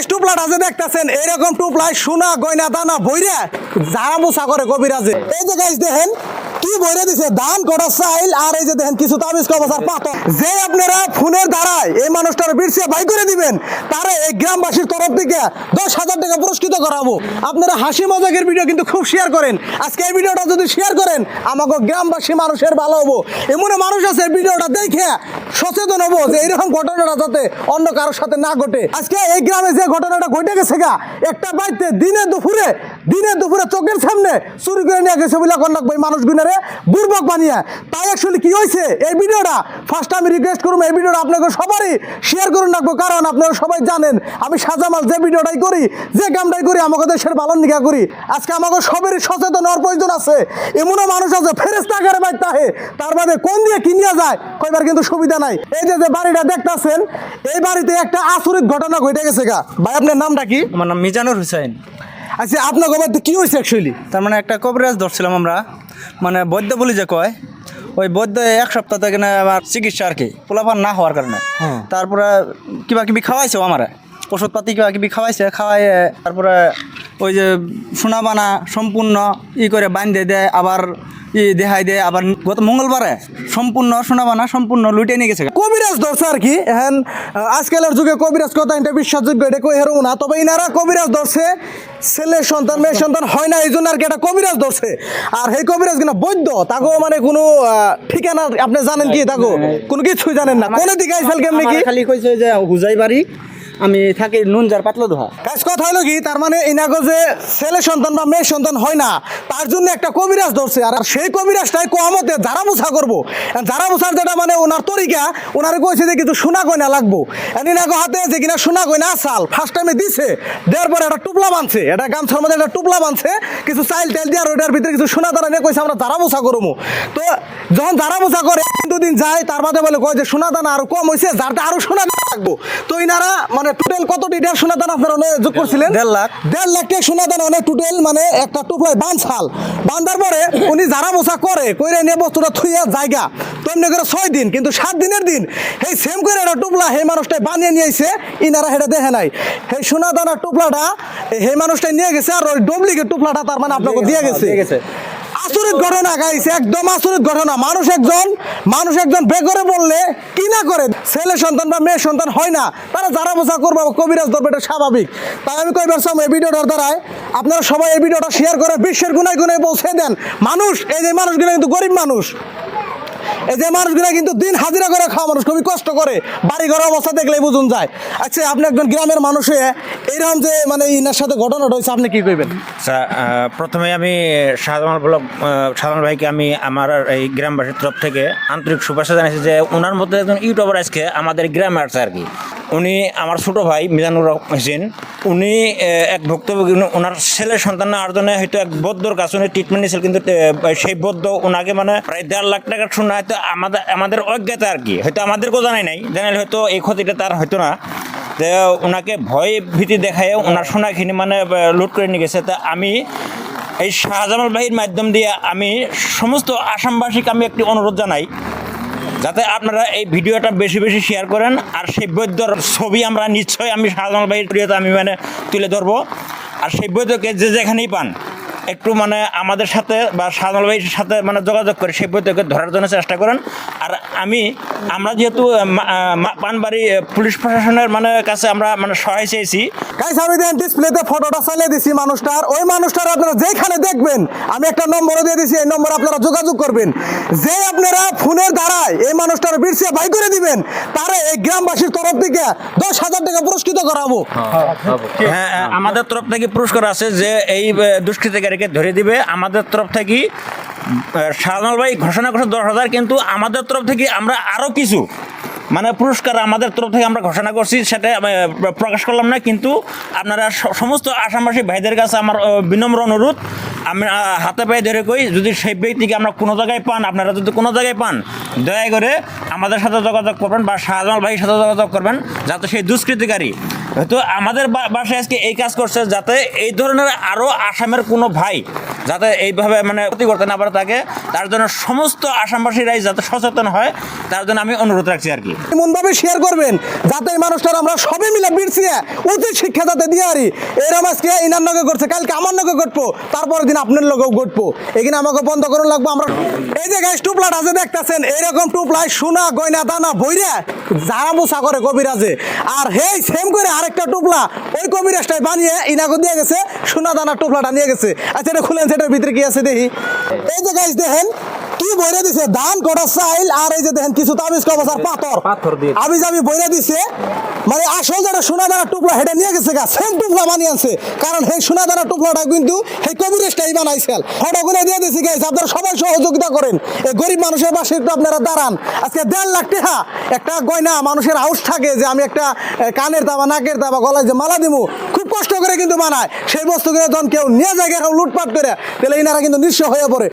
Guys টুপলাটা যে দেখতেছেন, এরকম টুপলাই সোনা, গয়না, দানা বইরে যারা মুসা করে কবিরাজে। এই যে গাইস দেখেন, কি বইরে দিছে? ধান কটা চাইল আর এই যে দেখেন কিছু তাবিজ কবচার পাথর। যে আপনারা ফোনের দ্বারাই এই মানুষটার বিরসে ভাই করে দিবেন, তারা এই গ্রামবাসীর তরফ থেকে দশ হাজার টাকা পুরস্কৃত করাবো। আপনারা হাসি মজাকের ভিডিও কিন্তু খুব শেয়ার করেন। আজকে এই ভিডিওটা যদি শেয়ার করেন আমাকে গ্রামবাসী মানুষের ভালো হব। এমন মানুষ আছে ভিডিওটা দেখে সচেতন হব যে এইরকম ঘটনাটা যাতে অন্য কারোর সাথে না ঘটে। আজকে এই গ্রামে যে ঘটনাটা ঘটে গেছে গা, একটা বাড়িতে দিনে দুপুরে দিনে দুপুরে চোখের সামনে চুরি করে নিয়ে গেছে বলে কন্যাক ভাই মানুষ গুনারে বুর্বক বানিয়ে। তাই অ্যাকচুয়ালি কি হয়েছে? এই ভিডিওটা ফার্স্ট আমি রিকোয়েস্ট করব এই ভিডিওটা আপনাকে সবারই শেয়ার করুন রাখব কারণ আপনারা সবাই জানেন, আমি সাজামাল যে ভিডিওটাই করি, যে কামটাই করি, আমাকে দেশের পালন নিকা করি। আজকে আমাকে সবারই সচেতন হওয়ার প্রয়োজন আছে। এমনও মানুষ আছে ফেরেস্তা আকারে বাইর তাহে তার বাদে কোন দিয়ে কিনিয়া যায় কয়বার কিন্তু সুবিধা নাই। এই যে যে বাড়িটা দেখতাছেন এই বাড়িতে একটা আসরিত ঘটনা ঘটে গেছে গা। ভাই আপনার নামটা কি? আমার নাম মিজানুর হুসাইন। আচ্ছা আপনার বাড়িতে কি হয়েছে অ্যাকচুয়ালি তার মানে একটা কবিরাজ ধরছিলাম আমরা। মানে বৈদ্য বলি যে কয় ওই বৈদ্য এক সপ্তাহ থেকে না আমার চিকিৎসা আর কি পোলাপান না হওয়ার কারণে। হ্যাঁ। তারপরে কিবা কিবি খাওয়াইছে আমার। ওষুধপাতি কিবা কিবি খাওয়াইছে খাওয়াই তারপরে ওই যে সোনা বানা সম্পূর্ণ ই করে বান্ধে দেয় আবার দেখাই দেয় আবার গত মঙ্গলবারে সম্পূর্ণ সোনা বানা সম্পূর্ণ লুটে নিয়ে গেছে। কবিরাজ ধরছে আর কি এখন আহ, আজকালের যুগে কবিরাজ কথা এটা বিশ্বাসযোগ্য এটা কই হেরো না তবে ইনারা কবিরাজ ধরছে ছেলে সন্তান মেয়ে সন্তান হয় না এই জন্য আর কি একটা কবিরাজ ধরছে আর সেই কবিরাজ কিনা বৈদ্য তাকেও মানে কোনো ঠিকানা আপনি জানেন কি তাকে কোনো কিছুই জানেন না। কোনে দিকে আইসাল কেমনি কি? খালি কইছে যে হুজাই বাড়ি আমি থাকি নুনজার পাতলা দোহা। কাজ কথা হলো কি, তার মানে ইনাগো যে ছেলে সন্তান বা মেয়ে সন্তান হয় না, তার জন্য একটা কবিরাজ ধরছে, আর সেই কবিরাজটাই কোয়ামতে যারা মুছা করব। যারা মুছার যেটা মানে ওনার তরিকা, ওনারে কইছে যে কিছু সোনা গয়না লাগবো। ইনাগো হাতে যে কিনা সোনা গয়না আসাল ফার্স্ট টাইমে দিছে, দেওয়ার পরে একটা টুপলা বানছে এটা গামছার মধ্যে একটা টুপলা বানছে কিছু চাইল টাইল দিয়ে আর ওটার ভিতরে কিছু সোনা দানা নিয়ে কইছে, আমরা যারা মুছা করব। তো যখন যারা মুছা করে দুদিন যায়, তার বাদে বলে, কয় যে সোনা দানা আরও কম হয়েছে যারটা আরও সোনা লাগবো। তো ইনারা মানে টোটাল কত দেড় সোনা দানা আপনারা যোগ করছিলেন। দেড় লাখ। দেড় লাখ টাকা সোনা দানা অনেক টোটাল মানে একটা পরে উনি যারা মোছা করে কইরে নিয়ে বস্তুটা থুইয়া জায়গা। তো এমনি করে ছয় দিন কিন্তু সাত দিনের দিন এই সেম করে একটা টুপলা সেই মানুষটাই বানিয়ে নিয়ে আইছে ইনারা সেটা দেখে নাই। সেই সোনা দানার টুপলাটা সেই মানুষটাই নিয়ে গেছে আর ওই ডবলিকের টুপলাটা তার মানে আপনাকে দিয়ে দিয়ে গেছে। আসরিত ঘটনা গাইছে একদম আসরিত ঘটনা। মানুষ একজন মানুষ একজন বেগরে বললে কি না করে? ছেলে সন্তান বা মেয়ে সন্তান হয় না। তারা যারা বোঝা করব, কবিরাজ ধরবে, এটা স্বাভাবিক। তাই আমি কইবার সময় এই ভিডিওটার দ্বারাই আপনারা সবাই এই ভিডিওটা শেয়ার করে, বিশ্বের গুনায় গুনায় পৌঁছে দেন। মানুষ, এই যে মানুষগুলো কিন্তু গরিব মানুষ। যে মানুষগুলো কিন্তু দিন হাজিরা করে খাওয়া মানুষ খুবই কষ্ট করে। বাড়ি ঘরের অবস্থা দেখলেই বুঝুন যায়। আচ্ছা আপনি একজন গ্রামের মানুষ হয়ে এইরকম যে মানে ইনার সাথে ঘটনা হয়েছে, আপনি কি কইবেন? আচ্ছা প্রথমে আমি শাহজামাল ব্লক শাহজামাল ভাইকে আমি আমার এই গ্রামবাসীর তরফ থেকে আন্তরিক শুভেচ্ছা জানিয়েছি যে ওনার মধ্যে একজন ইউটিউবার আজকে আমাদের গ্রামে আসছে আর কি। উনি আমার ছোট ভাই মিজানুর হোসেন উনি এক ভুক্তভোগী। ওনার ছেলে সন্তান জন্য হয়তো এক বৌদ্ধর কাছে উনি ট্রিটমেন্ট নিয়েছিল, কিন্তু সেই বৌদ্ধ ওনাকে মানে প্রায় দেড় লাখ টাকা শোনা হয়তো আমাদের আমাদের অজ্ঞাতা আর কি। হয়তো আমাদেরকেও জানাই নাই। জানালে হয়তো এই ক্ষতিটা তার হয়তো না। ওনাকে ভয় ভীতি দেখায় ওনার সোনাখিনি মানে লুট করে নিয়ে গেছে। তা আমি এই শাহজামাল ভাইয়ের মাধ্যম দিয়ে আমি সমস্ত আসামবাসীকে আমি একটি অনুরোধ জানাই যাতে আপনারা এই ভিডিওটা বেশি বেশি শেয়ার করেন, আর সেই বৈদ্যর ছবি আমরা নিশ্চয়ই আমি সাধারণ ভিডিওতে আমি মানে তুলে ধরবো। আর সেই বৈদ্যকে যে যেখানেই পান একটু মানে আমাদের সাথে বা শাহজামাল ভাইয়ের সাথে মানে যোগাযোগ করে সেই বৈদ্যকে ধরার জন্য চেষ্টা করেন। আর আমি আমরা যেহেতু পানবাড়ি পুলিশ প্রশাসনের মানে কাছে আমরা মানে সহায় চেয়েছি। গাইস আমি দেন ডিসপ্লেতে ফটোটা চালিয়ে দিছি মানুষটার। ওই মানুষটার আপনারা যেখানে দেখবেন আমি একটা নম্বরও দিয়ে দিছি এই নম্বর আপনারা যোগাযোগ করবেন। যে আপনারা ফোনের দ্বারাই এই মানুষটার বিরসে বাই করে দিবেন তারে এই গ্রামবাসীর তরফ থেকে দশ হাজার টাকা পুরস্কৃত করাবো। হ্যাঁ হ্যাঁ, আমাদের তরফ থেকে পুরস্কার আছে যে এই আহ, দুষ্কৃতিকারীকে ধরে দিবে। আমাদের তরফ থেকে সাধারণ ভাই ঘোষণা করছে দশ হাজার, কিন্তু আমাদের তরফ থেকে আমরা আরও কিছু মানে পুরস্কার আমাদের তরফ থেকে আমরা ঘোষণা করছি, সেটা প্রকাশ করলাম না, কিন্তু আপনারা সমস্ত আসামবাসী ভাইদের কাছে আমার বিনম্র অনুরোধ। আমি হাতে পায়ে ধরে কই, যদি সেই ব্যক্তিকে আমরা কোনো জায়গায় পান, আপনারা যদি কোনো জায়গায় পান, দয়া করে আমাদের সাথে যোগাযোগ করবেন বা শাহজামাল ভাইয়ের সাথে যোগাযোগ করবেন, যাতে সেই দুষ্কৃতিকারী হয়তো আমাদের বাসায় আজকে এই কাজ করছে যাতে এই ধরনের আরও আসামের কোনো ভাই যাতে এইভাবে মানে ক্ষতি করতে না পারে তাকে, তার জন্য সমস্ত আসামবাসীরাই যাতে সচেতন হয়। তার জন্য আমি অনুরোধ রাখছি আর কি। এমনভাবে শেয়ার করবেন, যাতে এই মানুষটার আমরা সবাই মিলে বিড়ছিয়ে উচিত শিক্ষা যাতে দিয়ে আরি। এরম আজকে ইনার নগে করছে কালকে আমার নগে ঘটবো, তারপরের দিন আপনার লগেও ঘটবো। এখানে আমাকে বন্ধ করুন লাগবো, আমরা এই যে গাছ টুপলাট আছে দেখতেছেন এইরকম টুপলাই সোনা, গয়না, দানা বইরে যারা মুসা করে কবিরাজে। আর হেই সেম করে আরেকটা টুপলা ওই কবিরাজটাই বানিয়ে ইনাকে দিয়ে গেছে, সোনা, দানা টুপলাটা নিয়ে গেছে। আচ্ছা এটা খুলেন, সেটার ভিতরে কি আছে দেখি। এই যে গাছ দেখেন কি বইরে দিছে? ধান কটা চাইল আর এই যে দেখেন কিছু তাবিজ কবচ আর পাথর। পাথর দিয়ে। আমি দিছে। মানে আসল যারা সোনা দানা টুকলা হেঁটে নিয়ে গেছে গা। সেম টুকলা বানিয়ে আনছে। কারণ সেই সোনা দানা টুকলাটা কিন্তু সেই কবিরেশটাই বানাইছেন ফটো করে দিয়ে দিছি গাইছে আপনারা সবাই সহযোগিতা করেন। এই গরিব মানুষের পাশে একটু আপনারা দাঁড়ান। আজকে দেড় লাখ টাকা একটা গয়না মানুষের হাউস থাকে যে আমি একটা কানের দাবা নাকের দাবা গলায় যে মালা দিব খুব কষ্ট করে কিন্তু বানায়। সেই বস্তুগুলো যখন কেউ নিয়ে যায় কেউ লুটপাট করে তাহলে ইনারা কিন্তু নিঃস্ব হয়ে পড়ে।